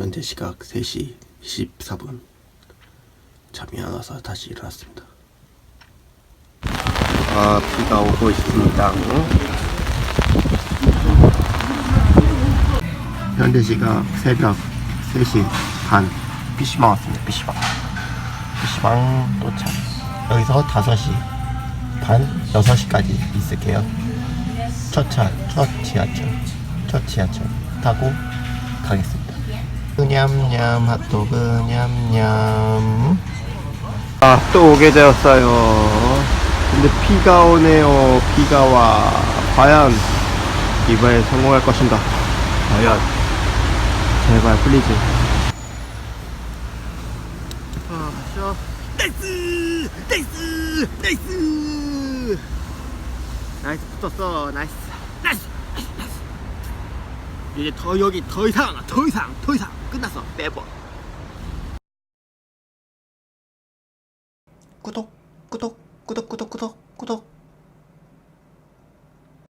현재 시각 3시 24분. 잠이 안 와서 다시 일어났습니다. 아, 비가 오고 있습니다. 현재 시각 새벽 3시 반. PC방 왔습니다. PC방. PC방 도착. 여기서 5시 반, 6시까지 있을게요. 첫 차, 첫 지하철, 첫 지하철 타고 가겠습니다. 냠냠 핫도그 냠냠. 아, 또 오게 되었어요. 근데 비가 오네요. 비가 와. 과연 이번에 성공할 것인가? 과연 제발 플리즈. 아, 쉬어. 나이스! 나이스! 나이스! 나이스 붙었어. 나이스. 나이스! 나이스! 나이스! 이제 더 여기 더 이상 더 이상 더 이상 bebo. Kutok, kutok, kutok, kutok, kutok, kutok.